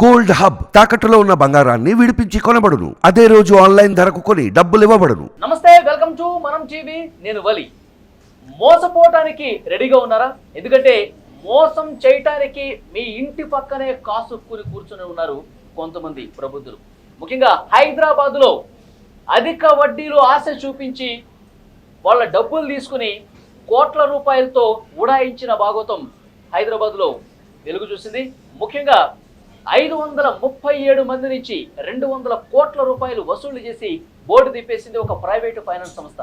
Gold hub తాకట్టులో ఉన్న బంగారాన్ని విడిపించి కొనబడును. అదే రోజు ఆన్లైన్ ధరకు కొని డబ్బులు ఇవ్వబడును. నమస్తే వెల్కమ్ టు మనం టీవీ. నేను వలి. మోసపోవటానికి రెడీగా ఉన్నారా? ఎందుకంటే మోసం చేయటానికి మీ ఇంటి పక్కనే కాసుక్కుని కూర్చొని ఉన్నారు కొంతమంది ప్రబుద్ధులు. ముఖ్యంగా హైదరాబాద్లో అధిక వడ్డీలు ఆశ చూపించి వాళ్ళ డబ్బులు తీసుకుని కోట్ల రూపాయలతో ఉడాయించిన భాగవతం హైదరాబాద్లో వెలుగు చూసింది. ముఖ్యంగా ఐదు వందల ముప్పై ఏడు మంది నుంచి రెండు వందల కోట్ల రూపాయలు వసూలు చేసి బోర్డు తిప్పేసింది ఒక ప్రైవేటు ఫైనాన్స్ సంస్థ.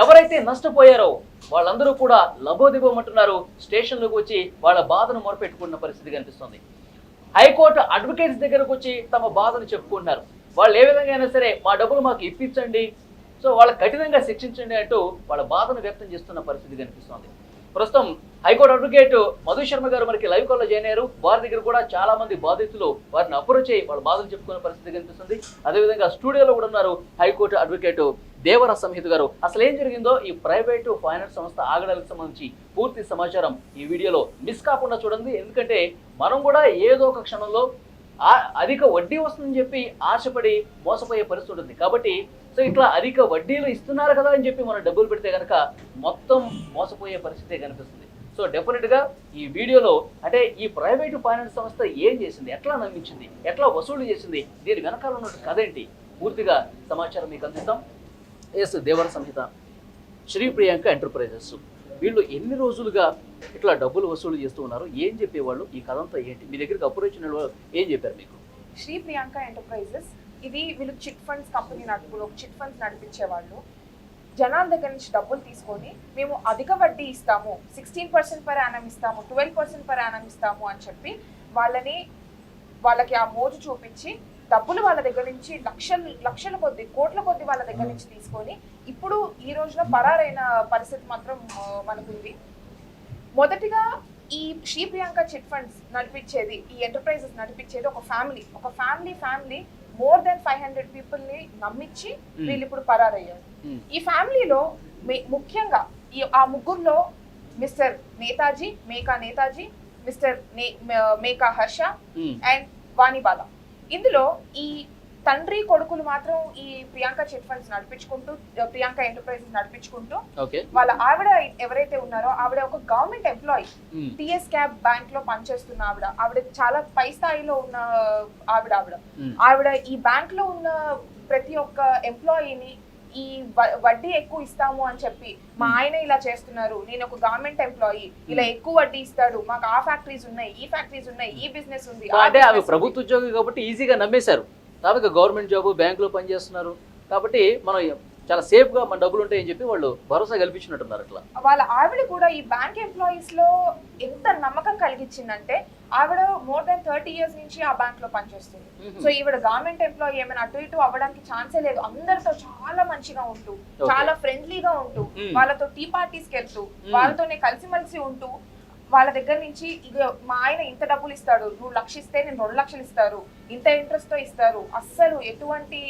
ఎవరైతే నష్టపోయారో వాళ్ళందరూ కూడా లబోదిబోమంటున్నారు. స్టేషన్లోకి వచ్చి వాళ్ళ బాధను మొరపెట్టుకున్న పరిస్థితి కనిపిస్తుంది. హైకోర్టు అడ్వకేట్స్ దగ్గరకు వచ్చి తమ బాధను చెప్పుకుంటున్నారు. వాళ్ళు ఏ విధంగా అయినా సరే మా డబ్బులు మాకు ఇప్పించండి. సో వాళ్ళ కఠినంగా శిక్షించండి అంటూ వాళ్ళ బాధను వ్యక్తం చేస్తున్న పరిస్థితి కనిపిస్తోంది. ప్రస్తుతం హైకోర్టు అడ్వకేట్ మధు శర్మ గారు మనకి లైవ్ కాల్లో జాయిన్ అయ్యారు. వారి దగ్గర కూడా చాలా మంది బాధితులు వారిని అప్రోచ్ అయ్యి వాళ్ళ బాధలు చెప్పుకునే పరిస్థితి కనిపిస్తుంది. అదేవిధంగా స్టూడియోలో కూడా ఉన్నారు హైకోర్టు అడ్వకేట్ దేవర సంహిత గారు. అసలు ఏం జరిగిందో ఈ ప్రైవేటు ఫైనాన్స్ సంస్థ ఆగడానికి సంబంధించి పూర్తి సమాచారం ఈ వీడియోలో మిస్ కాకుండా చూడండి. ఎందుకంటే మనం కూడా ఏదో ఒక క్షణంలో అధిక వడ్డీ వస్తుందని చెప్పి ఆశపడి మోసపోయే పరిస్థితి ఉంటుంది. కాబట్టి సో ఇట్లా అధిక వడ్డీలు ఇస్తున్నారు కదా అని చెప్పి మనం డబ్బులు పెడితే కనుక మొత్తం మోసపోయే పరిస్థితే కనిపిస్తుంది. సో డెఫినెట్గా ఈ వీడియోలో అంటే ఈ ప్రైవేటు ఫైనాన్స్ సంస్థ ఏం చేసింది ఎట్లా నమ్మించింది ఎట్లా వసూలు చేసింది దీని వెనకాల ఉన్న కథ ఏంటి? పూర్తిగా సమాచారం మీకు అందిస్తాం. ఎస్ దేవర సంహిత. శ్రీ ప్రియాంక ఎంటర్ప్రైజెస్. వీళ్ళు ఎన్ని రోజులుగా ఇట్లా డబ్బులు వసూలు చేస్తూ ఉన్నారు ఏం చెప్పేవాళ్ళు ఈ కథ అంతా ఏంటి? మీ దగ్గరికి అప్రోచ్ అయిన వాళ్ళు ఏం చెప్పారు మీకు? శ్రీ ప్రియాంక ఎంటర్ప్రైజెస్ ఇది వీళ్ళు చిట్ ఫండ్స్ కంపెనీ నడుపులు చిట్ ఫండ్స్ నడిపించేవాళ్ళు. జనాల దగ్గర నుంచి డబ్బులు తీసుకొని మేము అధిక వడ్డీ ఇస్తాము. సిక్స్టీన్ పర్సెంట్ పర్ యానం ఇస్తాము ట్వెల్వ్ పర్సెంట్ పర్ యానం ఇస్తాము అని చెప్పి వాళ్ళని వాళ్ళకి ఆ మోజు చూపించి డబ్బులు వాళ్ళ దగ్గర నుంచి లక్షల లక్షల కొద్ది కోట్ల కొద్ది వాళ్ళ దగ్గర నుంచి తీసుకొని ఇప్పుడు ఈ రోజున పరారైన పరిస్థితి మాత్రం మనకుంది. మొదటిగా ఈ శ్రీ ప్రియాంక చిట్ ఫండ్స్ నడిపించేది ఈ ఎంటర్ప్రైజెస్ నడిపించేది ఒక ఫ్యామిలీ ఒక family family more than five hundred పీపుల్ని నమ్మించి Hmm. వీళ్ళు ఇప్పుడు పరారయ్యారు Hmm. ఈ ఫ్యామిలీలో ముఖ్యంగా ఈ ఆ ముగ్గురులో mister Netaji Meka Netaji mister Meka Harsha um, and Vanibala ఇందులో ఈ తండ్రి కొడుకులు మాత్రం ఈ ప్రియాంక చిట్ ఫండ్స్ నడిపించుకుంటూ ప్రియాంక ఎంటర్ప్రైజెస్ నడిపించుకుంటూ వాళ్ళ ఆవిడ ఎవరైతే ఉన్నారో ఆవిడ ఒక గవర్నమెంట్ ఎంప్లాయీ. టిఎస్ క్యాబ్ బ్యాంక్లో పనిచేస్తున్న ఆవిడ. ఆవిడ చాలా పై స్థాయిలో ఉన్న ఆవిడ ఆవిడ. ఆవిడ ఈ బ్యాంక్లో ఉన్న ప్రతి ఒక్క ఎంప్లాయీని ఈ వడ్డీ ఎక్కువ ఇస్తాము అని చెప్పి మా ఆయన ఇలా చేస్తున్నారు. నేను ఒక గవర్నమెంట్ ఎంప్లాయీ. ఇలా ఎక్కువ వడ్డీ ఇస్తాడు మాకు ఆ ఫ్యాక్టరీస్ ఉన్నాయి ఈ ఫ్యాక్టరీస్ ఉన్నాయి ఈ బిజినెస్ ఉంది. ప్రభుత్వ ఉద్యోగి కాబట్టి ఈజీగా నమ్మేశారు. కాబట్టి గవర్నమెంట్ జాబ్ బ్యాంకులో పనిచేస్తున్నారు కాబట్టి మనం చాలా సేఫ్గా మన డబ్బులు ఉంటాయని చెప్పి వాళ్ళు భరోసా కల్పించినట్టున్నారు అట్లా. వాళ్ళ ఆవిడ కూడా ఈ బ్యాంక్ ఎంప్లాయీస్లో ఎంత నమ్మకం కలిగించిందంటే ఆవిడ మోర్ దెన్ థర్టీ ఇయర్స్ నుంచి ఆ బ్యాంక్లో పనిచేస్తుంది. సో ఈవిడ గవర్నమెంట్ ఎంప్లాయీ ఏమైనా అటు ఇటు అవ్వడానికి ఛాన్సే లేదు అందరితో చాలా మంచిగా ఉంటూ. చాలా ఫ్రెండ్లీగా ఉంటూ. వాళ్ళతో టీ పార్టీస్కి వెళ్తూ. వాళ్ళతోనే కలిసిమెలిసి ఉంటూ వాళ్ళ దగ్గర నుంచి ఇక మా ఆయన ఇంత డబ్బులు ఇస్తాడు నువ్వు లక్ష ఇస్తే నేను రెండు లక్షలు ఇస్తారు ఇంత ఇంట్రెస్ట్తో ఇస్తారు అస్సలు ఎటువంటి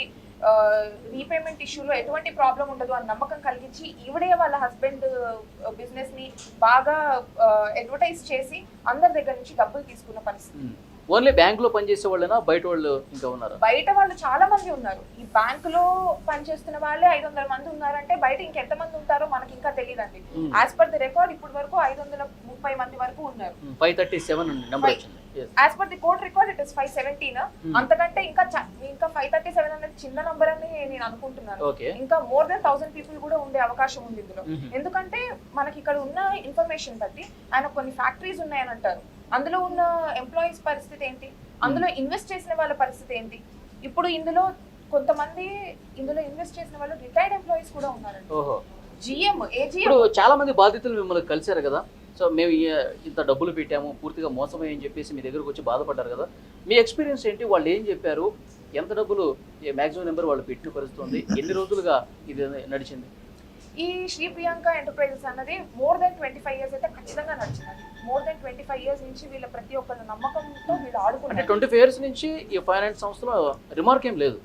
రీపేమెంట్ ఇష్యూలో ఎటువంటి ప్రాబ్లం ఉండదు అని నమ్మకం కలిగించి ఈవిడే వాళ్ళ హస్బెండ్ బిజినెస్ని బాగా అడ్వర్టైజ్ చేసి అందరి దగ్గర నుంచి డబ్బులు తీసుకున్న పరిస్థితి. ఓన్లీ బ్యాంకులో పనిచేసే వాళ్ళైనా? బయట వాళ్ళు ఇంకా ఉన్నారు? బయట వాళ్ళు చాలా మంది ఉన్నారు. ఈ బ్యాంక్లో పనిచేస్తున్న వాళ్ళే ఐదు వందల మంది ఉన్నారంటే బయట ఇంకెంత మంది ఉంటారో మనకి ఇంకా తెలియదండి. యాజ్ పర్ ది రికార్డ్ ఇప్పటి వరకు ఐదు వందల ముప్పై మంది వరకు ఉన్నారు. Five thirty seven number. వచ్చింది. As per the court record it is five seventeen అంతకంటే ఇంకా ఇంకా ఫైవ్ థర్టీ సెవెన్ అనేది చిన్న నంబర్ అని నేను అనుకుంటున్నాను. ఇంకా మోర్ దెన్ థౌసండ్ పీపుల్ కూడా ఉండే అవకాశం ఉంది ఇందులో. ఎందుకంటే మనకి ఇక్కడ ఉన్న ఇన్ఫర్మేషన్ బట్టి ఆయన కొన్ని ఫ్యాక్టరీస్ ఉన్నాయని అంటారు. అందులో ఉన్న ఎంప్లాయీస్ పరిస్థితి ఏంటి? అందులో ఇన్వెస్ట్ చేసిన వాళ్ళ పరిస్థితి ఏంటి? ఇప్పుడు ఇందులో కొంతమంది ఇందులో ఇన్వెస్ట్ చేసిన వాళ్ళు రిటైర్డ్ ఎంప్లాయీస్ కూడా ఉన్నారండి జిఎం ఏజిఎం చాలా మంది బాధితులు మిమ్మల్ని కలిశారు కదా. సో మేము ఇంత డబ్బులు పెట్టాము పూర్తిగా మోసమే అని చెప్పేసి మీ దగ్గరకు వచ్చి బాధపడ్డారు కదా. మీ ఎక్స్పీరియన్స్ ఏంటి? వాళ్ళు ఏం చెప్పారు? ఎంత డబ్బులు మ్యాక్సిమం నెంబర్ వాళ్ళు పెట్టిన పరిస్థితి ఉంది ఎన్ని రోజులుగా ఇది నడిచింది? ఈ శ్రీ ప్రియాంక ఎంటర్ప్రైజెస్ అన్నది more than twenty five years అయితే ఖచ్చితంగా నడిచింది more than twenty five years నుంచి వీళ్ళ ప్రతి ఒక్కరి నమ్మకంతో వీళ్ళు అంటే ఆడుకున్నారు. ట్వంటీ ఫైవ్ ఇయర్స్ నుంచి ఈ ఫైనాన్స్ సంస్థలో రిమార్క్ ఏం లేదు.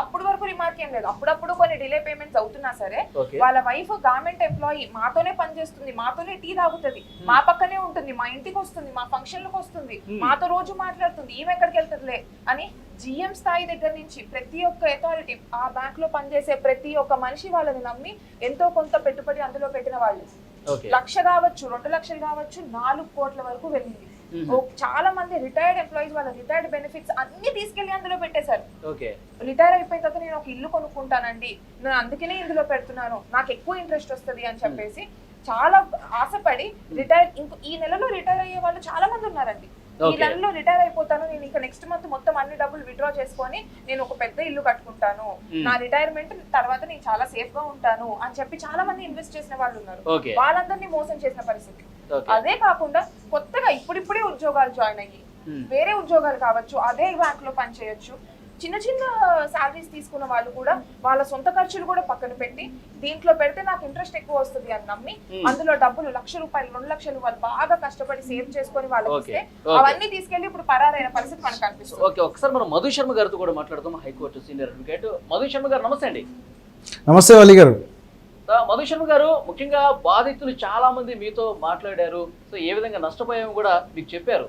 అప్పుడు వరకు రిమార్క్ ఏం లేదు. అప్పుడప్పుడు కొన్ని డిలే పేమెంట్స్ అవుతున్నా సరే వాళ్ళ వైఫ్ గవర్నమెంట్ ఎంప్లాయీ మాతోనే పనిచేస్తుంది మాతోనే టీ తాగుతుంది. మా పక్కనే ఉంటుంది. మా ఇంటికి వస్తుంది. మా ఫంక్షన్లకు వస్తుంది. Hmm. మాతో రోజు మాట్లాడుతుంది. ఈమె ఎక్కడికి వెళ్తుందిలే అని జిఎం స్థాయి దగ్గర నుంచి ప్రతి ఒక్క అథారిటీ ఆ బ్యాంక్లో పనిచేసే ప్రతి ఒక్క మనిషి వాళ్ళని నమ్మి ఎంతో కొంత పెట్టుబడి అందులో పెట్టిన వాళ్ళు. లక్ష కావచ్చు రెండు లక్షలు కావచ్చు నాలుగు కోట్ల వరకు వెళ్ళింది. చాలా మంది రిటైర్డ్ ఎంప్లాయీస్ వాళ్ళ రిటైర్డ్ బెనిఫిట్స్ అన్ని తీసుకెళ్ళి అందులో పెట్టేశారు. రిటైర్ అయిపోయిన తర్వాత నేను ఒక ఇల్లు కొనుక్కుంటానండి. నేను అందుకనే ఇందులో పెడుతున్నాను. నాకు ఎక్కువ ఇంట్రెస్ట్ వస్తుంది అని చెప్పేసి చాలా ఆశపడి రిటైర్ ఇంకో ఈ నెలలో రిటైర్ అయ్యే వాళ్ళు చాలా మంది ఉన్నారండి. ఈ. నెలలో రిటైర్ అయిపోతాను. నేను ఇంకా నెక్స్ట్ మంత్ మొత్తం అన్ని డబ్బులు విత్డ్రా చేసుకొని నేను ఒక పెద్ద ఇల్లు కట్టుకుంటాను. నా రిటైర్మెంట్ తర్వాత నేను చాలా సేఫ్గా ఉంటాను అని చెప్పి చాలా మంది ఇన్వెస్ట్ చేసిన వాళ్ళు ఉన్నారు. వాళ్ళందరినీ మోసం చేసిన పరిస్థితి. అదే కాకుండా కొత్తగా ఇప్పుడిప్పుడే ఉద్యోగాలు జాయిన్ అయ్యి Hmm. వేరే ఉద్యోగాలు కావచ్చు అదే బ్యాంక్లో పనిచేయొచ్చు చిన్న చిన్న సాలరీస్ తీసుకున్న వాళ్ళు కూడా వాళ్ళ సొంత ఖర్చులు కూడా పక్కన పెట్టి దీంట్లో పెడితే నాకు ఇంట్రెస్ట్ ఎక్కువ వస్తుంది అని నమ్మి Hmm. అందులో డబ్బులు లక్ష రూపాయలు రెండు లక్షలు వాళ్ళు బాగా కష్టపడి సేవ్ చేసుకొని వాళ్ళకి. ఇస్తే Okay. అవన్నీ తీసుకెళ్ళి ఇప్పుడు పరారైన పరిస్థితి మనకు కనిపిస్తుంది ఓకే ఒకసారి మనం మధు శర్మ గారితో కూడా మాట్లాడదాం high court senior advocate Madhu Sharma గారు నమస్తే అండి నమస్తే వల్లి గారు ఆ, మధు శర్మ గారు ముఖ్యంగా బాధితులు చాలా మంది మీతో మాట్లాడారు. సో ఏ విధంగా నష్టపోయామో కూడా మీకు చెప్పారు.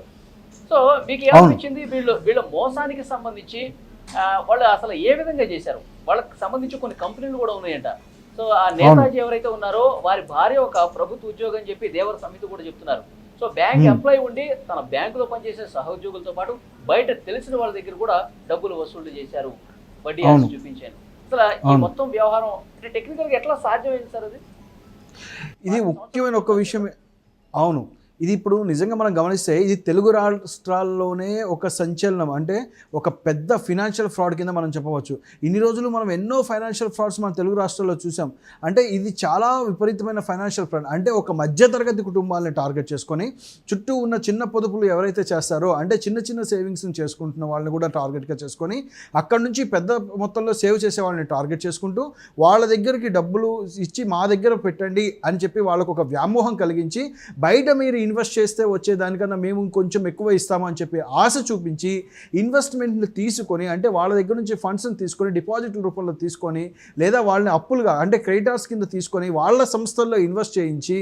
సో మీకు ఏమనిపించింది? వీళ్ళు వీళ్ళ మోసానికి సంబంధించి వాళ్ళు అసలు ఏ విధంగా చేశారు? వాళ్ళకి సంబంధించి కొన్ని కంపెనీలు కూడా ఉన్నాయంట. సో ఆ నేతాజీ ఎవరైతే ఉన్నారో వారి భార్య ఒక ప్రభుత్వ ఉద్యోగం అని చెప్పి దేవర సమితి కూడా చెప్తున్నారు. So bank. ఎంప్లాయీ ఉండి తన బ్యాంకులో పనిచేసే సహోద్యోగులతో పాటు బయట తెలిసిన వాళ్ళ దగ్గర కూడా డబ్బులు వసూలు చేశారు. వడ్డీ. చూపించాను అసలు ఈ. మొత్తం వ్యవహారం అంటే టెక్నికల్గా ఎట్లా సాధ్యమైంది సార్ అది? ఇది ముఖ్యమైన ఒక విషయం అవును. ఇది ఇప్పుడు నిజంగా మనం గమనిస్తే ఇది తెలుగు రాష్ట్రాల్లోనే ఒక సంచలనం. అంటే ఒక పెద్ద ఫినాన్షియల్ ఫ్రాడ్ కింద మనం చెప్పవచ్చు. ఇన్ని రోజులు మనం ఎన్నో ఫైనాన్షియల్ ఫ్రాడ్స్ మన తెలుగు రాష్ట్రాల్లో చూసాం. అంటే ఇది చాలా విపరీతమైన ఫైనాన్షియల్ ఫ్రాడ్ అంటే ఒక మధ్యతరగతి కుటుంబాలని టార్గెట్ చేసుకొని చుట్టూ ఉన్న చిన్న పొదుపులు ఎవరైతే చేస్తారో అంటే చిన్న చిన్న సేవింగ్స్ని చేసుకుంటున్న వాళ్ళని కూడా టార్గెట్గా చేసుకొని అక్కడ నుంచి పెద్ద మొత్తంలో సేవ్ చేసే వాళ్ళని టార్గెట్ చేసుకుంటూ వాళ్ళ దగ్గరికి డబ్బులు ఇచ్చి మా దగ్గర పెట్టండి అని చెప్పి వాళ్ళకు ఒక వ్యామోహం కలిగించి బయట మీరు ఇన్వెస్ట్ చేస్తే వచ్చే దానికన్నా మేము కొంచెం ఎక్కువ ఇస్తాము అని చెప్పి ఆశ చూపించి ఇన్వెస్ట్మెంట్ని తీసుకొని అంటే వాళ్ళ దగ్గర నుంచి ఫండ్స్ని తీసుకొని డిపాజిట్ల రూపంలో తీసుకొని లేదా వాళ్ళని అప్పులుగా అంటే క్రెడిటార్స్ కింద తీసుకొని వాళ్ళ సంస్థల్లో ఇన్వెస్ట్ చేయించి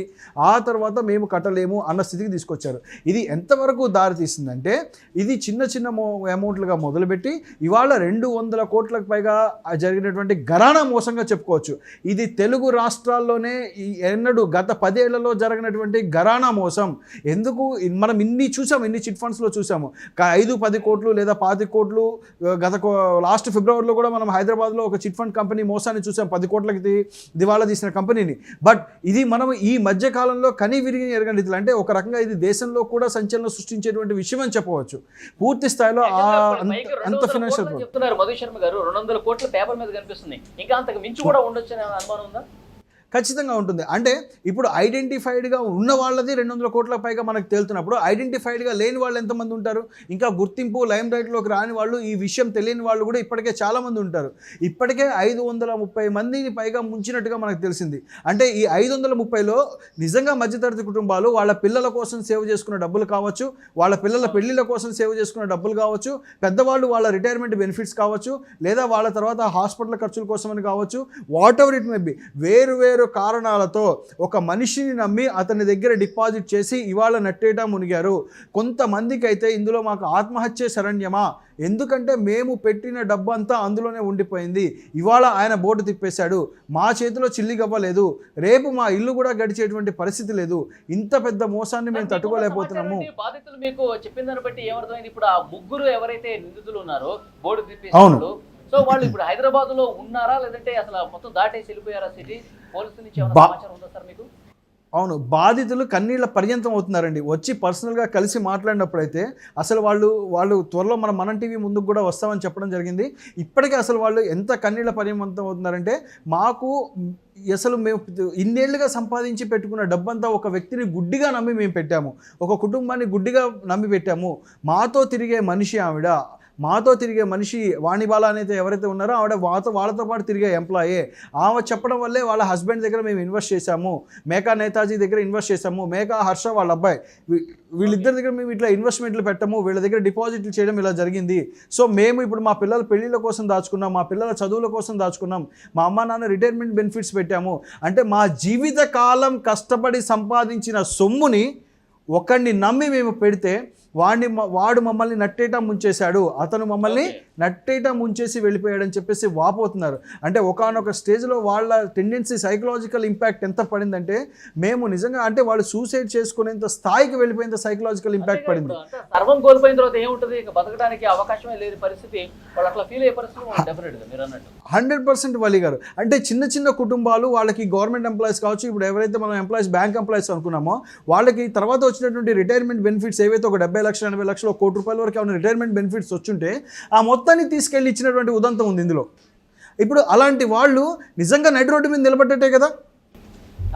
ఆ తర్వాత మేము కట్టలేము అన్న స్థితికి తీసుకొచ్చారు. ఇది ఎంతవరకు దారి తీసిందంటే ఇది చిన్న చిన్న అమౌంట్లుగా మొదలుపెట్టి ఇవాళ రెండు వందల కోట్లకు పైగా జరిగినటువంటి గరాణా మోసంగా చెప్పుకోవచ్చు. ఇది తెలుగు రాష్ట్రాల్లోనే ఈ ఎన్నడూ గత పదేళ్ళలో జరిగినటువంటి గరాణా మోసం. ఎందుకు మనం ఇన్ని చూసాం ఇన్ని చిట్ ఫండ్స్లో చూసాము. ఐదు పది కోట్లు లేదా పాతి కోట్లు గత లాస్ట్ ఫిబ్రవరిలో కూడా మనం హైదరాబాద్లో ఒక చిట్ ఫండ్ కంపెనీ మోసాన్ని చూసాం పది కోట్లకి దివాలా తీసిన కంపెనీని. బట్ ఇది మనం ఈ మధ్య కాలంలో కని విరిగి ఎరగని రీతిలో అంటే ఒక రకంగా ఇది దేశంలో కూడా సంచలనం సృష్టించేటువంటి విషయం అని చెప్పవచ్చు. పూర్తి స్థాయిలో అంత ఫినాన్షియల్ చెప్తున్నారు మధు శర్మ గారు. రెండు వందల కోట్ల పేపర్ మీద కనిపిస్తుంది. ఇంకా అంతకు మించి కూడా ఉండొచ్చు అనే అనుమానం ఉందా? ఖచ్చితంగా ఉంటుంది. అంటే ఇప్పుడు ఐడెంటిఫైడ్గా ఉన్న వాళ్ళది రెండు వందల కోట్ల పైగా మనకు తేలుతున్నప్పుడు ఐడెంటిఫైడ్గా లేని వాళ్ళు ఎంతమంది ఉంటారు? ఇంకా గుర్తింపు లైమ్ రైట్లోకి రాని వాళ్ళు ఈ విషయం తెలియని వాళ్ళు కూడా ఇప్పటికే చాలామంది ఉంటారు. ఇప్పటికే ఐదు వందల ముప్పై మందిని పైగా ముంచినట్టుగా మనకు తెలిసింది. అంటే ఈ ఐదు వందల ముప్పైలో నిజంగా మధ్యతరగతి కుటుంబాలు వాళ్ళ పిల్లల కోసం సేవ్ చేసుకున్న డబ్బులు కావచ్చు వాళ్ళ పిల్లల పెళ్ళిళ్ళ కోసం సేవ్ చేసుకున్న డబ్బులు కావచ్చు పెద్దవాళ్ళు వాళ్ళ రిటైర్మెంట్ బెనిఫిట్స్ కావచ్చు లేదా వాళ్ళ తర్వాత హాస్పిటల్ ఖర్చుల కోసం అని కావచ్చు whatever it may be వేరు వేరు కారణాలతో ఒక మనిషిని నమ్మి అతని దగ్గర డిపాజిట్ చేసి ఇవాళ నట్టేటా మునిగారు. కొంతమందికి అయితే ఇందులో మాకు ఆత్మహత్య శరణ్యమా? ఎందుకంటే మేము పెట్టిన డబ్బు అంతా అందులోనే ఉండిపోయింది. ఇవాళ ఆయన బోర్డు తిప్పేశాడు. మా చేతిలో చిల్లి గవ్వలేదు. రేపు మా ఇల్లు కూడా గడిచేటువంటి పరిస్థితి లేదు. ఇంత పెద్ద మోసాన్ని మేము తట్టుకోలేకపోతున్నాము? బాధితులు మీకు చెప్పిన దాన్ని బట్టి ఏమర్థమైంది? ఇప్పుడు ఆ ముగ్గురు ఎవరైతే నిందితులు ఉన్నారో బోర్డు అవును. తిప్పేసారు సో వాళ్ళు ఇప్పుడు హైదరాబాద్లో ఉన్నారా? లేదంటే అసలు మొత్తం దాటేసి వెళ్ళిపోయారా సిటీ? పోలీసుల నుంచి ఏమైనా సమాచారం ఉందా సార్ మీకు? అవును బాధితులు కన్నీళ్ళ పర్యంతం అవుతున్నారండి. వచ్చి పర్సనల్గా కలిసి మాట్లాడినప్పుడైతే అసలు వాళ్ళు వాళ్ళు త్వరలో మన మనం టీవీ ముందుకు కూడా వస్తామని చెప్పడం జరిగింది. ఇప్పటికే అసలు వాళ్ళు ఎంత కన్నీళ్ళ పర్యంతం అవుతున్నారంటే మాకు అసలు మేము ఇన్నేళ్ళుగా సంపాదించి పెట్టుకున్న డబ్బంతా ఒక వ్యక్తిని గుడ్డిగా నమ్మి మేము పెట్టాము. ఒక కుటుంబాన్ని గుడ్డిగా నమ్మి పెట్టాము. మాతో తిరిగే మనిషి ఆవిడ మాతో తిరిగే మనిషి వాణిబాల అనేది ఎవరైతే ఉన్నారో ఆవిడ వాతో వాళ్ళతో పాటు తిరిగే ఎంప్లాయే ఆమె చెప్పడం వల్లే వాళ్ళ హస్బెండ్ దగ్గర మేము ఇన్వెస్ట్ చేశాము. మేకా నేతాజీ దగ్గర ఇన్వెస్ట్ చేశాము. మేకా హర్ష వాళ్ళ అబ్బాయి. వీళ్ళిద్దరి దగ్గర మేము ఇట్లా ఇన్వెస్ట్మెంట్లు పెట్టము. వీళ్ళ దగ్గర డిపాజిట్లు చేయడం ఇలా జరిగింది. సో మేము ఇప్పుడు మా పిల్లల పెళ్ళిళ్ళ కోసం దాచుకున్నాం. మా పిల్లల చదువుల కోసం దాచుకున్నాం. మా అమ్మ నాన్న రిటైర్మెంట్ బెనిఫిట్స్ పెట్టాము. అంటే మా జీవిత కాలం కష్టపడి సంపాదించిన సొమ్ముని ఒకరిని నమ్మి మేము పెడితే వాడిని వాడు మమ్మల్ని నట్టేటా ముంచేశాడు. అతను మమ్మల్ని. నట్టేటా ముంచేసి వెళ్ళిపోయాడని చెప్పేసి వాపోతున్నారు. అంటే ఒకనొక స్టేజ్లో వాళ్ళ టెండెన్సీ సైకలాజికల్ ఇంపాక్ట్ ఎంత పడిందంటే మేము నిజంగా అంటే వాళ్ళు సూసైడ్ చేసుకునేంత స్థాయికి వెళ్ళిపోయేంత సైకలాజికల్ ఇంపాక్ట్ పడింది. సర్వం కోల్పోయిన తర్వాత ఏముంటుంది? ఇక బతకడానికి అవకాశమే లేని పరిస్థితి. వాళ్ళు అట్లా ఫీల్ అయ్యే పరిస్థితి హండ్రెడ్ పర్సెంట్ వలి గారు. అంటే చిన్న చిన్న కుటుంబాలు వాళ్ళకి గవర్నమెంట్ ఎంప్లాయీస్ కావచ్చు ఇప్పుడు ఎవరైతే మనం ఎంప్లాయీస్ బ్యాంక్ ఎంప్లాయీస్ అనుకున్నామో వాళ్ళకి తర్వాత వచ్చినటువంటి రిటైర్మెంట్ బెనిఫిట్స్ ఏవైతే ఒక డెబ్బై లక్షలు ఎనభై లక్షలు కోటి రూపాయల వరకు ఏమైనా రిటైర్మెంట్ బెనిఫిట్స్ వచ్చుంటే ఆ మొత్తాన్ని తీసుకెళ్ళి ఇచ్చినటువంటి ఉదంతం ఉంది ఇందులో. ఇప్పుడు అలాంటి వాళ్ళు నిజంగా నడి రోడ్డు మీద నిలబడ్డట్టే కదా?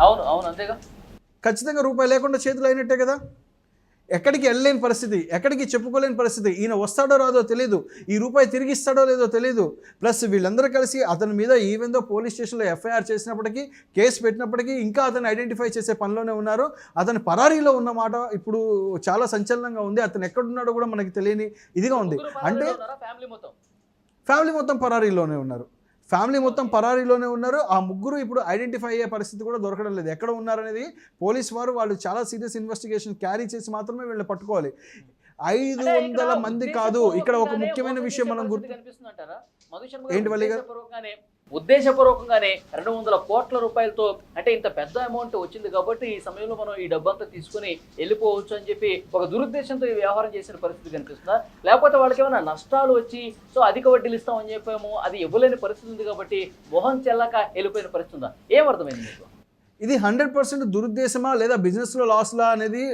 అవును అవును అంతేగా. ఖచ్చితంగా రూపాయి లేకుండా చేతులు అయినట్టే కదా? ఎక్కడికి వెళ్ళలేని పరిస్థితి ఎక్కడికి చెప్పుకోలేని పరిస్థితి ఈయన వస్తాడో రాదో తెలియదు ఈ రూపాయి తిరిగి ఇస్తాడో లేదో తెలియదు ప్లస్ వీళ్ళందరూ కలిసి అతని మీద ఈవెందో పోలీస్ స్టేషన్లో ఎఫ్ఐఆర్ చేసినప్పటికీ కేసు పెట్టినప్పటికీ ఇంకా అతను ఐడెంటిఫై చేసే పనిలోనే ఉన్నారు. అతను పరారీలో ఉన్నమాట ఇప్పుడు చాలా సంచలనంగా ఉంది. అతను ఎక్కడున్నాడో కూడా మనకి తెలియని ఇదిగా ఉంది. అంటే ఫ్యామిలీ మొత్తం? ఫ్యామిలీ మొత్తం పరారీలోనే ఉన్నారు. ఫ్యామిలీ మొత్తం పరారీలోనే ఉన్నారు. ఆ ముగ్గురు ఇప్పుడు ఐడెంటిఫై అయ్యే పరిస్థితి కూడా దొరకడం లేదు. ఎక్కడ ఉన్నారనేది పోలీస్ వారు వాళ్ళు చాలా సీరియస్ ఇన్వెస్టిగేషన్ క్యారీ చేసి మాత్రమే వీళ్ళని పట్టుకోవాలి. ఐదు వందల మంది కాదు. ఇక్కడ ఒక ముఖ్యమైన విషయం మనం గుర్తు ఏంటి వల్లి గారు? ఉద్దేశపూర్వకంగానే రెండు వందల కోట్ల రూపాయలతో అంటే ఇంత పెద్ద అమౌంట్ వచ్చింది కాబట్టి ఈ సమయంలో మనం ఈ డబ్బంతా తీసుకుని వెళ్ళిపోవచ్చు అని చెప్పి ఒక దురుద్దేశంతో ఈ వ్యవహారం చేసిన పరిస్థితి కనిపిస్తుందా? లేకపోతే వాళ్ళకి ఏమైనా నష్టాలు వచ్చి సో అధిక వడ్డీలు ఇస్తామని చెప్పాము అది ఇవ్వలేని పరిస్థితి ఉంది కాబట్టి మొహం చెల్లక వెళ్ళిపోయిన పరిస్థితి ఉందా? ఏమర్థమైంది మీకు? ఇది హండ్రెడ్ పర్సెంట్ దురుద్దేశమా లేదా బిజినెస్లో లాస్లా అనేది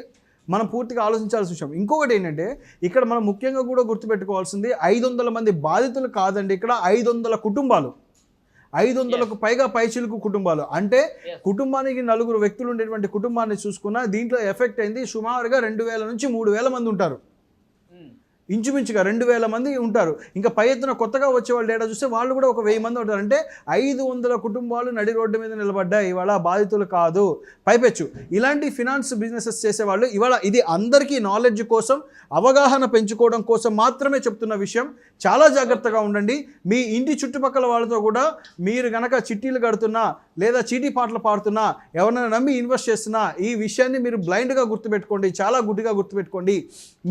మనం పూర్తిగా ఆలోచించాల్సిన విషయం. ఇంకొకటి ఏంటంటే ఇక్కడ మనం ముఖ్యంగా కూడా గుర్తుపెట్టుకోవాల్సింది ఐదు వందల మంది బాధితులు కాదండి ఇక్కడ ఐదు వందల కుటుంబాలు. ఐదు వందలకు పైగా పైచిలుకు కుటుంబాలు అంటే. కుటుంబానికి నలుగురు వ్యక్తులు ఉండేటువంటి కుటుంబాన్ని చూసుకున్నా దీంట్లో ఎఫెక్ట్ అయింది సుమారుగా రెండు వేల నుంచి మూడు వేల మంది ఉంటారు. ఇంచుమించుగా రెండు వేల మంది ఉంటారు. ఇంకా పై ఎత్తున కొత్తగా వచ్చే వాళ్ళు డేటా చూస్తే వాళ్ళు కూడా ఒక వెయ్యి మంది ఉంటారు. అంటే ఐదు వందల కుటుంబాలు నడి రోడ్డు మీద నిలబడ్డాయి. ఇవాళ బాధితులు కాదు. పైపెచ్చు. ఇలాంటి ఫినాన్స్ బిజినెసెస్ చేసేవాళ్ళు ఇవాళ ఇది అందరికీ నాలెడ్జ్ కోసం అవగాహన పెంచుకోవడం కోసం మాత్రమే చెప్తున్న విషయం. చాలా జాగ్రత్తగా ఉండండి. మీ ఇంటి చుట్టుపక్కల వాళ్ళతో కూడా మీరు గనక చిట్టీలు కడుతున్నా లేదా చీటీ పాటలు పాడుతున్నా ఎవరైనా నమ్మి ఇన్వెస్ట్ చేస్తున్నా ఈ విషయాన్ని మీరు బ్లైండ్గా గుర్తుపెట్టుకోండి చాలా గుడ్డిగా గుర్తుపెట్టుకోండి.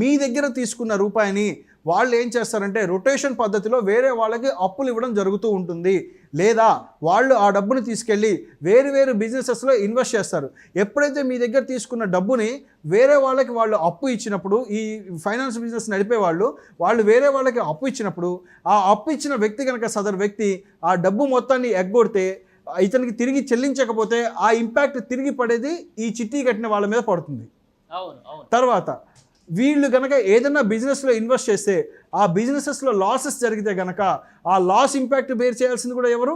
మీ దగ్గర తీసుకున్న రూపాయిని వాళ్ళు ఏం చేస్తారంటే రొటేషన్ పద్ధతిలో వేరే వాళ్ళకి అప్పులు ఇవ్వడం జరుగుతూ ఉంటుంది. లేదా వాళ్ళు ఆ డబ్బుని తీసుకెళ్ళి వేరు వేరు బిజినెసెస్లో ఇన్వెస్ట్ చేస్తారు. ఎప్పుడైతే మీ దగ్గర తీసుకున్న డబ్బుని వేరే వాళ్ళకి వాళ్ళు అప్పు ఇచ్చినప్పుడు ఈ ఫైనాన్స్ బిజినెస్ నడిపే వాళ్ళు వాళ్ళు వేరే వాళ్ళకి అప్పు ఇచ్చినప్పుడు ఆ అప్పు ఇచ్చిన వ్యక్తి కనుక సదరు వ్యక్తి ఆ డబ్బు మొత్తాన్ని ఎగ్గొడితే ఇతనికి తిరిగి చెల్లించకపోతే ఆ ఇంపాక్ట్ తిరిగి పడేది ఈ చిట్టి కట్టిన వాళ్ళ మీద పడుతుంది. తర్వాత వీళ్ళు కనుక ఏదైనా బిజినెస్లో ఇన్వెస్ట్ చేస్తే ఆ బిజినెసెస్లో లాసెస్ జరిగితే కనుక ఆ లాస్ ఇంపాక్ట్ బేర్ చేయాల్సింది కూడా ఎవరు?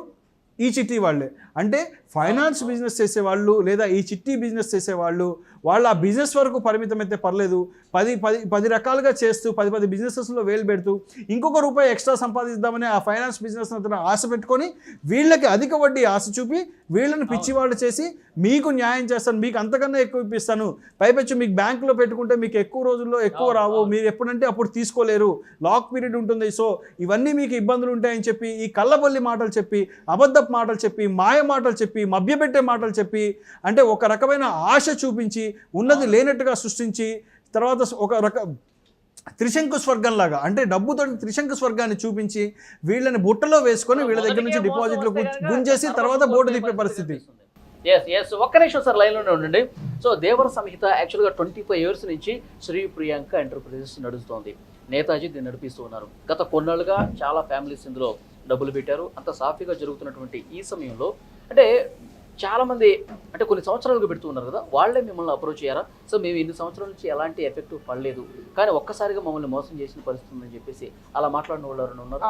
ఈ చిట్టి వాళ్ళే. అంటే ఫైనాన్స్ బిజినెస్ చేసేవాళ్ళు లేదా ఈ చిట్టి బిజినెస్ చేసేవాళ్ళు వాళ్ళు ఆ బిజినెస్ వరకు పరిమితం అయితే పర్లేదు. పది పది పది రకాలుగా చేస్తూ పది పది బిజినెసెస్లో వేలు పెడుతూ ఇంకొక రూపాయి ఎక్స్ట్రా సంపాదిద్దామని ఆ ఫైనాన్స్ బిజినెస్ అతను ఆశ పెట్టుకొని వీళ్ళకి అధిక వడ్డీ ఆశ చూపి వీళ్ళని పిచ్చివాళ్ళు చేసి మీకు న్యాయం చేస్తాను మీకు అంతకన్నా ఎక్కువ ఇప్పిస్తాను. పైపెచ్చు మీకు బ్యాంకులో పెట్టుకుంటే మీకు ఎక్కువ రోజుల్లో ఎక్కువ రావు. మీరు ఎప్పుడంటే అప్పుడు తీసుకోలేరు. లాక్ పీరియడ్ ఉంటుంది. సో ఇవన్నీ మీకు ఇబ్బందులు ఉంటాయని చెప్పి ఈ కళ్ళబల్లి మాటలు చెప్పి అబద్ధపు మాటలు చెప్పి మాయ మాటలు చెప్పి మభ్యపెట్టే మాటలు చెప్పి అంటే ఒక రకమైన ఆశ చూపించి ఉన్నది లేనట్టుగా సృష్టించి తర్వాత ఒక రక త్రిశంకు స్వర్గం లాగా అంటే డబ్బుతో త్రిశంకు స్వర్గాన్ని చూపించి వీళ్ళని బుట్టలో వేసుకొని వీళ్ళ దగ్గర నుంచి డిపాజిట్లు గుంజేసి తర్వాత బోర్డు తిప్పే పరిస్థితి ఎస్ ఎస్ ఒక్క నిమిషం సార్ లైన్లోనే ఉండండి. సో దేవర సంహిత యాక్చువల్గా ట్వంటీ ఫైవ్ ఇయర్స్ నుంచి శ్రీ ప్రియాంక ఎంటర్ప్రైజెస్ నడుస్తోంది. నేతాజీ దీన్ని నడిపిస్తూ ఉన్నారు. గత కొన్నాళ్ళుగా చాలా ఫ్యామిలీస్ ఇందులో డబ్బులు పెట్టారు. అంత సాఫీగా జరుగుతున్నటువంటి ఈ సమయంలో అంటే చాలామంది అంటే కొన్ని సంవత్సరాలుగా పెడుతున్నారు కదా వాళ్ళే మిమ్మల్ని అప్రోచ్ అయ్యారా? సో మేము ఇన్ని సంవత్సరాల నుంచి ఎలాంటి ఎఫెక్ట్ పడలేదు. కానీ ఒక్కసారిగా మమ్మల్ని మోసం చేసిన పరిస్థితి ఉందని చెప్పేసి అలా మాట్లాడిన వాళ్ళు ఉన్నారు?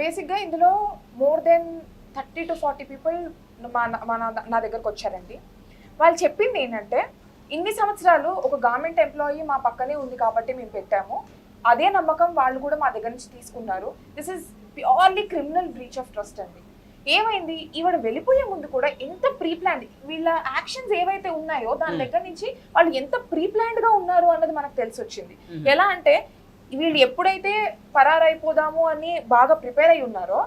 బేసిక్గా ఇందులో more than thirty to forty people మా నా దగ్గరకు వచ్చారండి. వాళ్ళు చెప్పింది ఏంటంటే ఇన్ని సంవత్సరాలు ఒక గవర్నమెంట్ ఎంప్లాయీ మా పక్కనే ఉంది కాబట్టి మేము పెట్టాము. అదే నమ్మకం వాళ్ళు కూడా మా దగ్గర నుంచి తీసుకున్నారు. This is purely criminal breach of trust అండి ఏమైంది ఈవిడ వెళ్ళిపోయే ముందు కూడా ఎంత ప్రీ ప్లాన్ వీళ్ళ యాక్షన్స్ ఏవైతే ఉన్నాయో దాని. దగ్గర నుంచి వాళ్ళు ఎంత ప్రీ ప్లాన్డ్గా ఉన్నారు అన్నది మనకు తెలిసి వచ్చింది. ఎలా అంటే వీళ్ళు ఎప్పుడైతే పరారైపోదాము అని బాగా ప్రిపేర్ అయి ఉన్నారో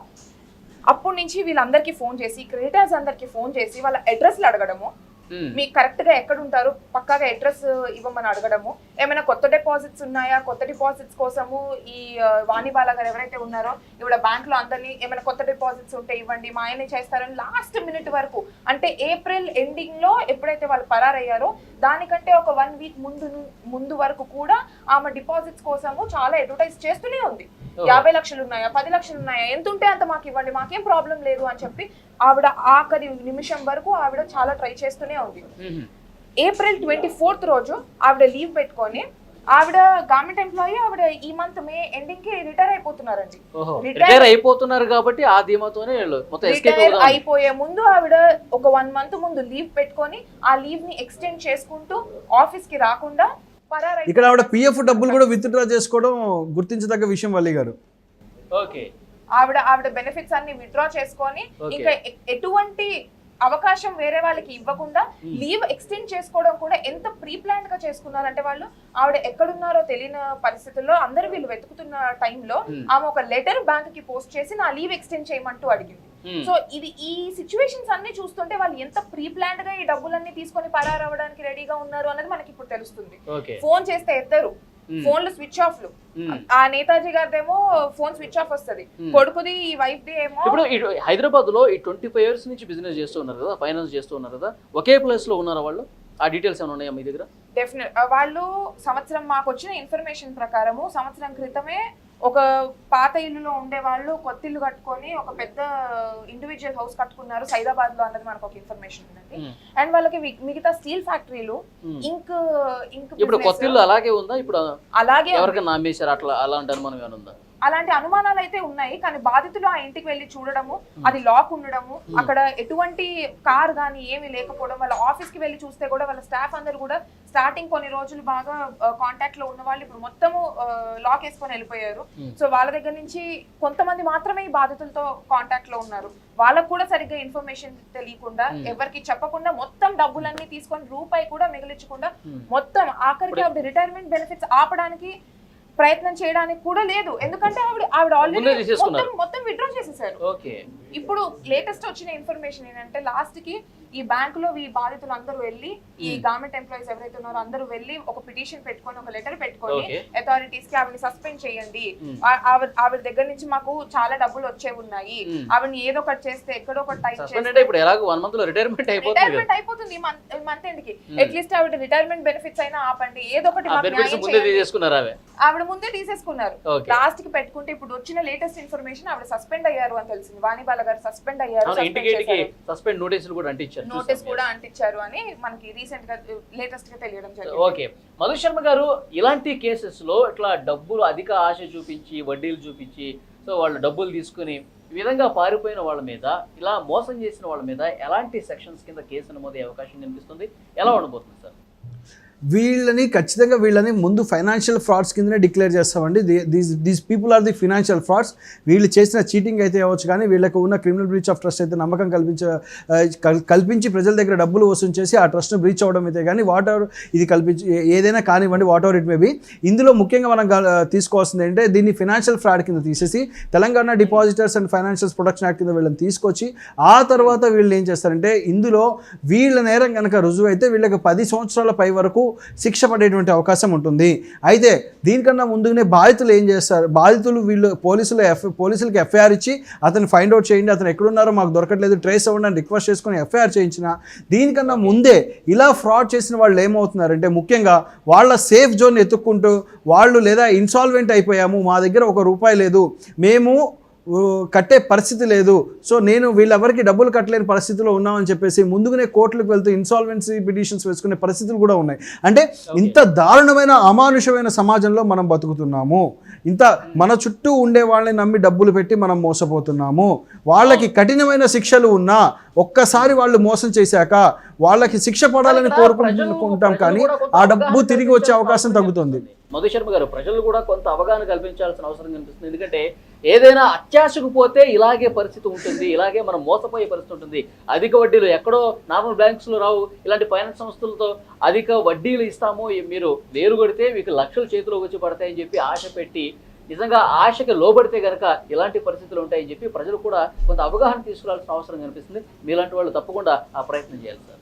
అప్పటి నుంచి వీళ్ళందరికీ ఫోన్ చేసి క్రెడిటర్స్ అందరికీ ఫోన్ చేసి వాళ్ళ అడ్రస్లు అడగడము. Hmm. మీకు కరెక్ట్గా ఎక్కడ ఉంటారు పక్కాగా అడ్రస్ ఇవ్వమని అడగడము. ఏమైనా కొత్త డిపాజిట్స్ ఉన్నాయా? కొత్త డిపాజిట్స్ కోసము ఈ వాణిబాల వాణి గారు ఎవరైతే ఉన్నారో ఇవిడ బ్యాంక్లో అందరినీ ఏమైనా కొత్త డిపాజిట్స్ ఉంటే ఇవ్వండి మా ఆయనే చేస్తారని లాస్ట్ మినిట్ వరకు. అంటే ఏప్రిల్ ఎండింగ్లో ఎప్పుడైతే వాళ్ళు పరారయ్యారో దానికంటే ఒక వన్ వీక్ ముందు ముందు వరకు కూడా ఆమె డిపాజిట్స్ కోసము చాలా అడ్వర్టైజ్ చేస్తూనే ఉంది. యాభై లక్షలు ఉన్నాయా పది లక్షలు ఉన్నాయా ఎంత ఉంటే అంత మాకు ఇవ్వండి మాకేం ప్రాబ్లం లేదు అని చెప్పి ఆవిడ ఆఖరి నిమిషం వరకు ఆవిడ చాలా ట్రై చేస్తూనే ఉంది. ఏప్రిల్ ట్వంటీ ఫోర్త్ రోజు ఆవిడ లీవ్ పెట్టుకొని ఆవిడ గవర్నమెంట్ ఎంప్లాయీ ఆవిడ ఈ మంత్ మే ఎండింగ్కి రిటైర్ అయిపోతున్నారండి. ఓహో Retire- రిటైర్ అయిపోతున్నారు కాబట్టి ఆ ధీమాతోనే వీళ్ళు మొత్తం ఎస్కేప్ రిటైర్ అయిపోయే ముందు ఆవిడ ఒక వన్ మంత్ ముందు లీవ్ పెట్టుకొని ఆ లీవ్ని ఎక్స్టెండ్ చేసుకుంటూ ఆఫీస్కి రాకుండా పరారై ఇక్కడ ఆవిడ పిఎఫ్ డబ్బులు కూడా విత్డ్రా చేసుకోవడం గుర్తించదగ్గ విషయం వల్లి గారు. ఓకే. ఆవిడ ఆవిడ బెనిఫిట్స్ అన్ని విత్డ్రా చేసుకొని. ఇంకా ఎటువంటి అవకాశం వేరే వాళ్ళకి ఇవ్వకుండా. లీవ్ ఎక్స్టెండ్ చేసుకోవడం కూడా ఎంత ప్రీ ప్లాన్గా చేసుకున్నారంటే వాళ్ళు ఆవిడ ఎక్కడున్నారో తెలియని పరిస్థితుల్లో అందరూ వీళ్ళు వెతుకుతున్న టైంలో. ఆమె ఒక లెటర్ బ్యాంక్కి పోస్ట్ చేసి నా లీవ్ ఎక్స్టెండ్ చేయమంటూ అడిగింది. సో ఇది ఈ సిచ్యువేషన్స్ అన్ని చూస్తుంటే వాళ్ళు ఎంత ప్రీ ప్లాన్డ్గా ఈ డబ్బులన్నీ తీసుకొని పరారవ్వడానికి రెడీగా ఉన్నారు అన్నది మనకి ఇప్పుడు తెలుస్తుంది ఫోన్ చేస్తే ఎత్తరు ఉమ్. ఫోన్లు స్విచ్ ఆఫ్లు. ఉమ్. ఆ నేతాజీ గారిదేమో ఫోన్ స్విచ్ ఆఫ్ వస్తది. కొడుకుది ఈ వైఫ్ ది ఏమో ఇప్పుడు హైదరాబాద్లో ఈ ట్వంటీ ఫైవ్ ఇయర్స్ నుంచి బిజినెస్ చేస్తూ ఉన్నారు కదా ఫైనాన్స్ చేస్తూ ఉన్నారు కదా ఒకే ప్లేస్లో ఉన్నారా వాళ్ళు? ఆ డీటెయిల్స్ ఏమైనా ఉన్నాయా మీ దగ్గర? డెఫినెట్ వాళ్ళు సంవత్సరం మాకు వచ్చిన ఇన్ఫర్మేషన్ ప్రకారము సంవత్సరం క్రితమే ఒక పాత ఇల్లులో ఉండే వాళ్ళు కొత్త ఇల్లు కట్టుకొని ఒక పెద్ద ఇండివిజువల్ హౌస్ కట్టుకున్నారు. సైదాబాద్లో అన్నది మనకు ఒక ఇన్ఫర్మేషన్ ఉందండి. అండ్ వాళ్ళకి మిగతా స్టీల్ ఫ్యాక్టరీలు. ఇంక్ ఇంక్ ఇప్పుడు కొత్త ఇల్లు అలాగే ఉందా? ఇప్పుడు అలాగే ఉంది. ఎవరికైనా అమ్మేశారు అట్లా అలాంటి అనుమానం ఏమైనా ఉందా? అలాంటి అనుమానాలు అయితే ఉన్నాయి కానీ బాధితులు ఆ ఇంటికి వెళ్ళి చూడడము అది లాక్ ఉండడము అక్కడ ఎటువంటి కార్ గానీ ఏమీ లేకపోవడం వాళ్ళ ఆఫీస్కి వెళ్ళి చూస్తే కూడా వాళ్ళ స్టాఫ్ అందరు కూడా స్టార్టింగ్ కొన్ని రోజులు బాగా కాంటాక్ట్లో ఉన్న వాళ్ళు ఇప్పుడు మొత్తము లాక్ వేసుకొని వెళ్ళిపోయారు Hmm. సో వాళ్ళ దగ్గర నుంచి కొంతమంది మాత్రమే ఈ బాధితులతో కాంటాక్ట్లో ఉన్నారు వాళ్ళకు కూడా సరిగ్గా ఇన్ఫర్మేషన్ తెలియకుండా Hmm. ఎవరికి చెప్పకుండా మొత్తం డబ్బులన్నీ తీసుకొని రూపాయి కూడా మిగిలించకుండా Hmm. మొత్తం ఆఖరికి ఆవిడ రిటైర్మెంట్ బెనిఫిట్స్ ఆపడానికి ప్రయత్నం చేయడానికి కూడా లేదు ఎందుకంటే ఆవిడ ఆవిడ ఆల్రెడీ. మొత్తం మొత్తం విత్డ్రా చేసేసారు ఓకే ఇప్పుడు లేటెస్ట్ వచ్చిన ఇన్ఫర్మేషన్ ఏంటంటే లాస్ట్కి ఈ బ్యాంక్లో ఈ బాధితులు అందరూ వెళ్ళి ఈ. గవర్నమెంట్ ఎంప్లాయీస్ ఎవరైతే ఉన్నారో అందరూ వెళ్ళి ఒక పిటిషన్ పెట్టుకొని ఒక లెటర్ పెట్టుకొని. అథారిటీస్కి ఆవిడని సస్పెండ్ చేయండి ఆవిడ ఆవిడ దగ్గర నుంచి మాకు చాలా డబ్బులు వచ్చే ఉన్నాయి. ఆవిడని ఏదో ఒకటి చేస్తే ఎక్కడో ఒకటి టైప్ సస్పెండ్ అంటే ఇప్పుడు ఎలాగో వన్ మంత్లో రిటైర్మెంట్ అయిపోతుంది కదా రిటైర్మెంట్ అయిపోతుంది మంత్ ఎండ్కి. అట్లీస్ట్ ఆవిడ రిటైర్మెంట్ బెనిఫిట్స్ అయినా ఆపండి ఏదో ఒకటి ముందే. తీసేసుకున్నారు ఆవిడ ముందే తీసేసుకున్నారు లాస్ట్కి పెట్టుకుంటే ఇప్పుడు వచ్చిన లేటెస్ట్ ఇన్ఫర్మేషన్ ఆవిడ సస్పెండ్ అయ్యారు అని తెలిసింది వాణిబాల గారు సస్పెండ్ అయ్యారు. సస్పెండ్ నోటీసులు కూడా అంటించారు నోటీస్. కూడా అంటించారు అని మనకి రీసెంట్గా లేటెస్ట్గా తెలియడం జరిగింది. ఓకే. మధు శర్మ గారు ఇలాంటి కేసెస్లో ఇట్లా డబ్బులు అధిక ఆశ చూపించి వడ్డీలు చూపించి సో వాళ్ళు డబ్బులు తీసుకుని ఈ విధంగా పారిపోయిన వాళ్ళ మీద ఇలా మోసం చేసిన వాళ్ళ మీద ఎలాంటి సెక్షన్స్ కింద కేసు నమోదయ్యే అవకాశం కనిపిస్తుంది? ఎలా ఉండబోతుంది సార్ వీళ్ళని ఖచ్చితంగా వీళ్ళని ముందు ఫైనాన్షియల్ ఫ్రాడ్స్ కిందనే డిక్లేర్ చేస్తామండి. These these people are the financial frauds వీళ్ళు చేసిన చీటింగ్ అయితే అవ్వచ్చు కానీ వీళ్ళకు ఉన్న క్రిమినల్ బ్రీచ్ ఆఫ్ ట్రస్ట్ అయితే నమ్మకం కల్పించ కల్పించి ప్రజల దగ్గర డబ్బులు వసూలు చేసి ఆ ట్రస్ట్ను బ్రీచ్ అవ్వడం అయితే కానీ వాట్ ఎవర్ ఇది కల్పించి ఏదైనా కానివ్వండి whatever it may be ఇందులో ముఖ్యంగా మనం తీసుకోవాల్సింది ఏంటంటే దీన్ని ఫినాన్షియల్ ఫ్రాడ్ కింద తీసేసి Telangana depositors and financials protection act కింద వీళ్ళని తీసుకొచ్చి ఆ తర్వాత వీళ్ళు ఏం చేస్తారంటే ఇందులో వీళ్ళ నేరం కనుక రుజువు అయితే వీళ్ళకి పది సంవత్సరాల పై వరకు శిక్ష పడేటువంటి అవకాశం ఉంటుంది. అయితే దీనికన్నా ముందుగానే బాధితులు ఏం చేస్తారు? బాధితులు వీళ్ళు పోలీసులు ఎఫ్ పోలీసులకి ఎఫ్ఐఆర్ ఇచ్చి అతను ఫైండ్ అవుట్ చేయండి అతను ఎక్కడున్నారో మాకు దొరకట్లేదు ట్రేస్ అవ్వండి అని రిక్వెస్ట్ చేసుకొని ఎఫ్ఐఆర్ చేయించిన దీనికన్నా ముందే ఇలా ఫ్రాడ్ చేసిన వాళ్ళు ఏమవుతున్నారంటే ముఖ్యంగా వాళ్ళ సేఫ్ జోన్ ఎత్తుక్కుంటూ వాళ్ళు లేదా ఇన్సాల్వెంట్ అయిపోయాము మా దగ్గర ఒక రూపాయి లేదు మేము కట్టే పరిస్థితి లేదు. సో నేను వీళ్ళెవరికి డబ్బులు కట్టలేని పరిస్థితిలో ఉన్నామని చెప్పేసి ముందుగానే కోర్టులకు వెళ్తూ ఇన్సాల్వెన్సీ పిటిషన్స్ వేసుకునే పరిస్థితులు కూడా ఉన్నాయి. అంటే ఇంత దారుణమైన అమానుషమైన సమాజంలో మనం బతుకుతున్నాము. ఇంత మన చుట్టూ ఉండే వాళ్ళని నమ్మి డబ్బులు పెట్టి మనం మోసపోతున్నాము. వాళ్ళకి కఠినమైన శిక్షలు ఉన్నా ఒక్కసారి వాళ్ళు మోసం చేశాక వాళ్ళకి శిక్ష పడాలని కోరుకుంటున్నాం కానీ ఆ డబ్బు తిరిగి వచ్చే అవకాశం తగ్గుతుంది. మధు శర్మ గారు ప్రజలు కూడా కొంత అవగాహన కల్పించాల్సిన అవసరం కనిపిస్తుంది. ఎందుకంటే ఏదైనా అత్యాశకు పోతే ఇలాగే పరిస్థితి ఉంటుంది ఇలాగే మనం మోసపోయే పరిస్థితి ఉంటుంది. అధిక వడ్డీలు ఎక్కడో నార్మల్ బ్యాంక్స్లో రావు ఇలాంటి ఫైనాన్స్ సంస్థలతో అధిక వడ్డీలు ఇస్తాము మీరు వేరు కొడితే మీకు లక్షలు చేతిలోకి వచ్చి పడతాయని చెప్పి ఆశ పెట్టి నిజంగా ఆశకి లోబడితే గనక ఇలాంటి పరిస్థితులు ఉంటాయని చెప్పి ప్రజలు కూడా కొంత అవగాహన తీసుకురావాల్సిన అవసరం కనిపిస్తుంది. మీలాంటి వాళ్ళు తప్పకుండా ఆ ప్రయత్నం చేయాలి సార్.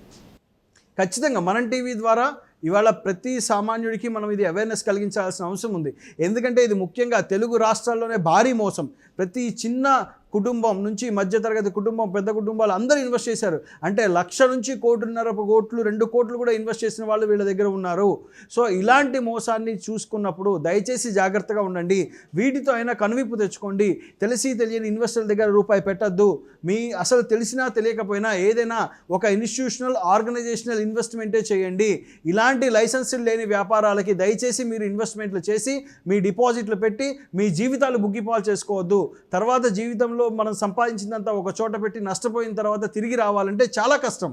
ఖచ్చితంగా మనం టీవీ ద్వారా ఇవాళ ప్రతి సామాన్యుడికి మనం ఇది అవేర్నెస్ కలిగించాల్సిన అవసరం ఉంది. ఎందుకంటే ఇది ముఖ్యంగా తెలుగు రాష్ట్రాల్లోనే భారీ మోసం. ప్రతి చిన్న కుటుంబం నుంచి మధ్యతరగతి కుటుంబం పెద్ద కుటుంబాలు అందరూ ఇన్వెస్ట్ చేశారు. అంటే లక్ష నుంచి కోటిన్నర కోట్లు రెండు కోట్లు కూడా ఇన్వెస్ట్ చేసిన వాళ్ళు వీళ్ళ దగ్గర ఉన్నారు. సో ఇలాంటి మోసాన్ని చూసుకున్నప్పుడు దయచేసి జాగ్రత్తగా ఉండండి. వీటితో అయినా కనువిప్పు తెచ్చుకోండి. తెలిసి తెలియని ఇన్వెస్టర్ల దగ్గర రూపాయి పెట్టద్దు. మీ అసలు తెలిసినా తెలియకపోయినా ఏదైనా ఒక ఇన్స్టిట్యూషనల్ ఆర్గనైజేషనల్ ఇన్వెస్ట్మెంటే చేయండి. ఇలాంటి లైసెన్సులు లేని వ్యాపారాలకి దయచేసి మీరు ఇన్వెస్ట్మెంట్లు చేసి మీ డిపాజిట్లు పెట్టి మీ జీవితాలు బుగ్గిపాలు చేసుకోవద్దు. తర్వాత జీవితంలో మనం సంపాదించిందంతా ఒక చోట పెట్టి నష్టపోయిన తర్వాత తిరిగి రావాలంటే చాలా కష్టం.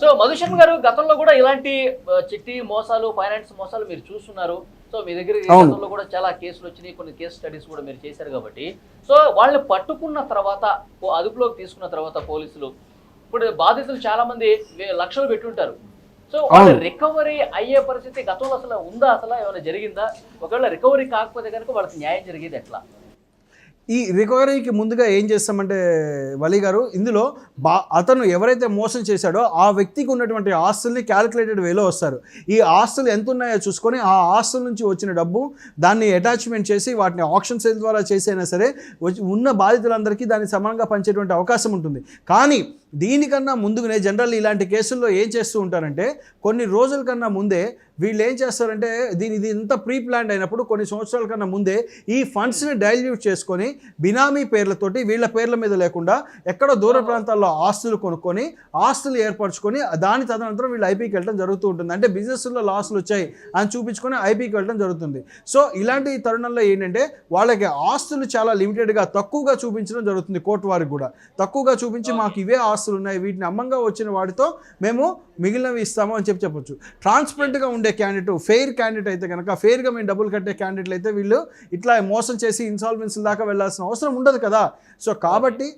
సో మధుశర్మ గారు గతంలో కూడా ఇలాంటి చిట్టి మోసాలు ఫైనాన్స్ మోసాలు మీరు చూస్తున్నారు. సో మీ దగ్గర. గతంలో కూడా చాలా కేసులు వచ్చినాయి కొన్ని కేసు స్టడీస్ కూడా మీరు చేశారు కాబట్టి. సో వాళ్ళని పట్టుకున్న తర్వాత అదుపులోకి తీసుకున్న తర్వాత పోలీసులు ఇప్పుడు బాధితులు చాలా మంది లక్షలు పెట్టుంటారు. సో. రికవరీ అయ్యే పరిస్థితి గతంలో అసలు ఉందా అసలు ఏమైనా జరిగిందా? ఒకవేళ రికవరీ కాకపోతే కనుక వాళ్ళకి న్యాయం జరిగేది ఎట్లా? ఈ రికవరీకి ముందుగా ఏం చేస్తామంటే వలి గారు ఇందులో బా అతను ఎవరైతే మోసం చేశాడో ఆ వ్యక్తికి ఉన్నటువంటి ఆస్తుల్ని క్యాలిక్యులేటెడ్ వేలో వస్తారు. ఈ ఆస్తులు ఎంత ఉన్నాయో చూసుకొని ఆ ఆస్తుల నుంచి వచ్చిన డబ్బు దాన్ని అటాచ్మెంట్ చేసి వాటిని ఆప్షన్ సేల్ ద్వారా చేసైనా సరే వచ్చి- ఉన్న బాధితులందరికీ దాన్ని సమానంగా పంచేటువంటి అవకాశం ఉంటుంది. కానీ దీనికన్నా ముందుగానే జనరల్ ఇలాంటి కేసుల్లో ఏం చేస్తూ ఉంటారంటే కొన్ని రోజుల కన్నా ముందే వీళ్ళు ఏం చేస్తారంటే దీని ఇది ఇంత ప్రీ ప్లాన్డ్ అయినప్పుడు కొన్ని సంవత్సరాల కన్నా ముందే ఈ ఫండ్స్ని డైల్యూట్ చేసుకొని బినామీ పేర్లతోటి వీళ్ళ పేర్ల మీద లేకుండా ఎక్కడో దూర ప్రాంతాల్లో ఆస్తులు కొనుక్కొని ఆస్తులు ఏర్పరచుకొని దాని తదనంతరం వీళ్ళు ఐపీకి వెళ్ళడం జరుగుతూ ఉంటుంది. అంటే బిజినెస్లో లాసులు వచ్చాయి అని చూపించుకొని ఐపీకి వెళ్ళడం జరుగుతుంది. సో ఇలాంటి తరుణంలో ఏంటంటే వాళ్ళకి ఆస్తులు చాలా లిమిటెడ్గా తక్కువగా చూపించడం జరుగుతుంది కోర్టు వారికి కూడా. తక్కువగా చూపించి మాకు ఇవే ఆస్తులు ఉన్నాయి వీటిని అమ్మంగా వచ్చిన వాటితో మేము మిగిలినవి ఇస్తాము అని చెప్పి చెప్పొచ్చు. ట్రాన్స్పరెంట్గా ఉండే క్యాండిడేట్ ఫెయిర్ క్యాండిడేట్ అయితే కనుక ఫెయిర్గా మేము డబ్బులు కట్టే క్యాండిడేట్లు అయితే వీళ్ళు ఇట్లా మోసం చేసి ఇన్సాల్వెన్సీ దాకా వెళ్ళాల్సిన అవసరం ఉండదు కదా. సో కాబట్టి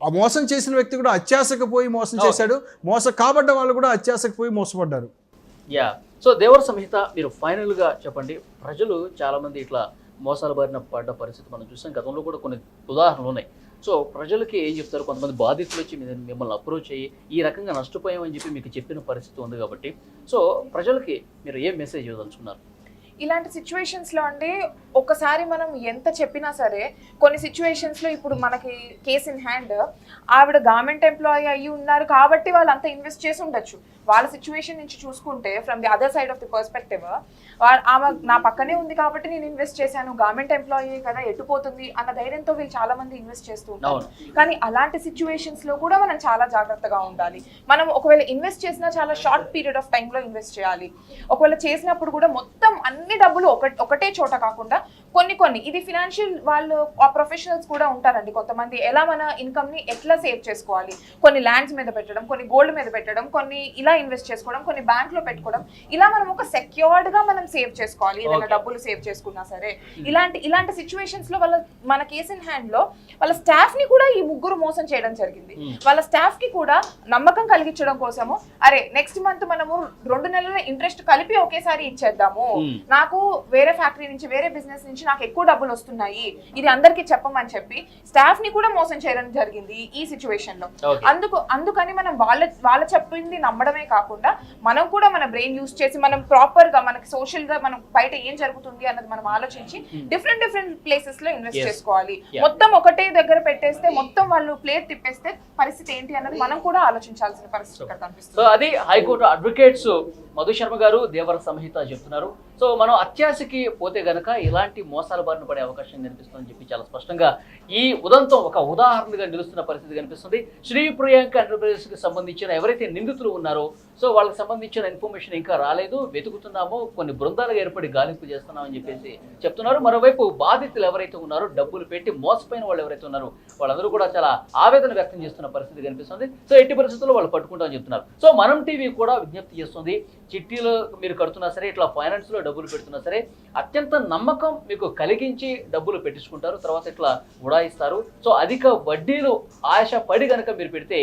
ఆ మోసం చేసిన వ్యక్తి కూడా అత్యాశకు పోయి మోసం చేశాడు. మోస కాబడ్డ వాళ్ళు కూడా అత్యాశకు పోయి మోసపడ్డారు. యా సో దేవర సంహిత మీరు ఫైనల్గా చెప్పండి. ప్రజలు చాలామంది ఇట్లా మోసాల బారిన పడ్డ పరిస్థితి మనం చూసాం. గతంలో కూడా కొన్ని ఉదాహరణలు ఉన్నాయి. సో ప్రజలకి ఏం చెప్తారు? కొంతమంది బాధితులు వచ్చి మిమ్మల్ని అప్రోచ్ అయ్యి ఈ రకంగా నష్టపోయామని చెప్పి మీకు చెప్పిన పరిస్థితి ఉంది కాబట్టి. సో ప్రజలకి మీరు ఏం మెసేజ్ ఇవ్వదలుచుకున్నారు? ఇలాంటి సిచ్యువేషన్స్లో అండి ఒకసారి మనం ఎంత చెప్పినా సరే కొన్ని సిచ్యువేషన్స్లో ఇప్పుడు మనకి కేస్ ఇన్ హ్యాండ్ ఆవిడ గవర్నమెంట్ ఎంప్లాయీ అయ్యి ఉన్నారు కాబట్టి వాళ్ళు అంత ఇన్వెస్ట్ చేసి ఉండొచ్చు. వాళ్ళ సిచ్యువేషన్ నుంచి చూసుకుంటే from the other side of the perspective ఆమె నా పక్కనే ఉంది కాబట్టి నేను ఇన్వెస్ట్ చేశాను. గవర్నమెంట్ ఎంప్లాయీ కదా ఎట్టుపోతుంది అన్న ధైర్యంతో వీళ్ళు చాలా మంది ఇన్వెస్ట్ చేస్తూ ఉంటారు. కానీ అలాంటి సిచ్యువేషన్స్లో కూడా మనం చాలా జాగ్రత్తగా ఉండాలి. మనం ఒకవేళ ఇన్వెస్ట్ చేసినా చాలా షార్ట్ పీరియడ్ ఆఫ్ టైంలో ఇన్వెస్ట్ చేయాలి. ఒకవేళ చేసినప్పుడు కూడా మొత్తం అన్ని డబ్బులు ఒక ఒకటే చోట కాకుండా కొన్ని కొన్ని ఇది ఫినాన్షియల్ వాళ్ళు ఆ ప్రొఫెషనల్స్ కూడా ఉంటారండి కొంతమంది. ఎలా మన ఇన్కమ్ని ఎట్లా సేవ్ చేసుకోవాలి? కొన్ని ల్యాండ్స్ మీద పెట్టడం కొన్ని గోల్డ్ మీద పెట్టడం కొన్ని ఇలా ఇన్వెస్ట్ చేసుకోవడం కొన్ని బ్యాంక్లో పెట్టుకోవడం ఇలా మనం ఒక సెక్యూర్డ్గా మనం సేవ్ చేసుకోవాలి ఏదైనా. డబ్బులు సేవ్ చేసుకున్నా సరే ఇలాంటి ఇలాంటి సిచ్యువేషన్స్లో వాళ్ళ మన కేస్ ఇన్ హ్యాండ్లో వాళ్ళ స్టాఫ్ని కూడా ఈ ముగ్గురు మోసం చేయడం జరిగింది Hmm. వాళ్ళ స్టాఫ్కి కూడా నమ్మకం కలిగించడం కోసము అరే నెక్స్ట్ మంత్ మనము రెండు నెలల ఇంట్రెస్ట్ కలిపి ఒకేసారి ఇచ్చేద్దాము Hmm. నాకు వేరే ఫ్యాక్టరీ నుంచి వేరే బిజినెస్ నుంచి నాకు ఎక్కువ డబ్బులు వస్తున్నాయి ఇది అందరికీ చెప్పమని చెప్పి స్టాఫ్ని కూడా మోసం చేయడం జరిగింది ఈ సిచ్యువేషన్లో. అందుకు అందుకని మనం వాళ్ళ వాళ్ళ చెప్పింది నమ్మడమే కాకుండా మనం కూడా మన బ్రెయిన్ యూస్ చేసి మనం ప్రాపర్గా మనకి సోషల్గా మనం బయట ఏం జరుగుతుంది అన్నది మనం ఆలోచించి డిఫరెంట్ డిఫరెంట్ ప్లేసెస్లో ఇన్వెస్ట్. చేసుకోవాలి. మొత్తం ఒకటే దగ్గర పెట్టేస్తే మొత్తం వాళ్ళు ప్లేట్ తిప్పేస్తే పరిస్థితి ఏంటి అన్నది మనం కూడా ఆలోచించాల్సిన పరిస్థితి కనిపిస్తుంది సో అది హైకోర్టు అడ్వకేట్స్ మధు శర్మ గారు దేవర సంహిత చెప్తున్నారు. సో మనం అత్యాశకి పోతే గనక ఇలాంటి మోసాల బారిన పడే అవకాశం కనిపిస్తుందని చెప్పి చాలా స్పష్టంగా ఈ ఉదంతం ఒక ఉదాహరణగా నిలుస్తున్న పరిస్థితి కనిపిస్తుంది. శ్రీ ప్రియాంక ఎంటర్ప్రైజెస్కి సంబంధించిన ఎవరైతే నిందితులు ఉన్నారో సో వాళ్ళకి సంబంధించిన ఇన్ఫర్మేషన్ ఇంకా రాలేదు. వెతుకుతున్నాము. కొన్ని బృందాలు ఏర్పడి గాలింపు చేస్తున్నామని చెప్పేసి చెప్తున్నారు. మరోవైపు బాధితులు ఎవరైతే ఉన్నారో డబ్బులు పెట్టి మోసపోయిన వాళ్ళు ఎవరైతే ఉన్నారో వాళ్ళందరూ కూడా చాలా ఆవేదన వ్యక్తం చేస్తున్న పరిస్థితి కనిపిస్తుంది. సో ఎట్టి పరిస్థితుల్లో వాళ్ళు పట్టుకుంటామని చెప్తున్నారు. సో మనం టీవీ కూడా విజ్ఞప్తి చేస్తుంది. చిట్టీలో మీరు కడుతున్నా సరే ఇట్లా ఫైనాన్స్లో డబ్బులు పెడుతున్నా సరే అత్యంత నమ్మకం మీకు కలిగించి డబ్బులు పెట్టించుకుంటారు. తర్వాత ఇట్లా ఉడాయిస్తారు. సో అధిక వడ్డీలు ఆశ పడి కనుక మీరు పెడితే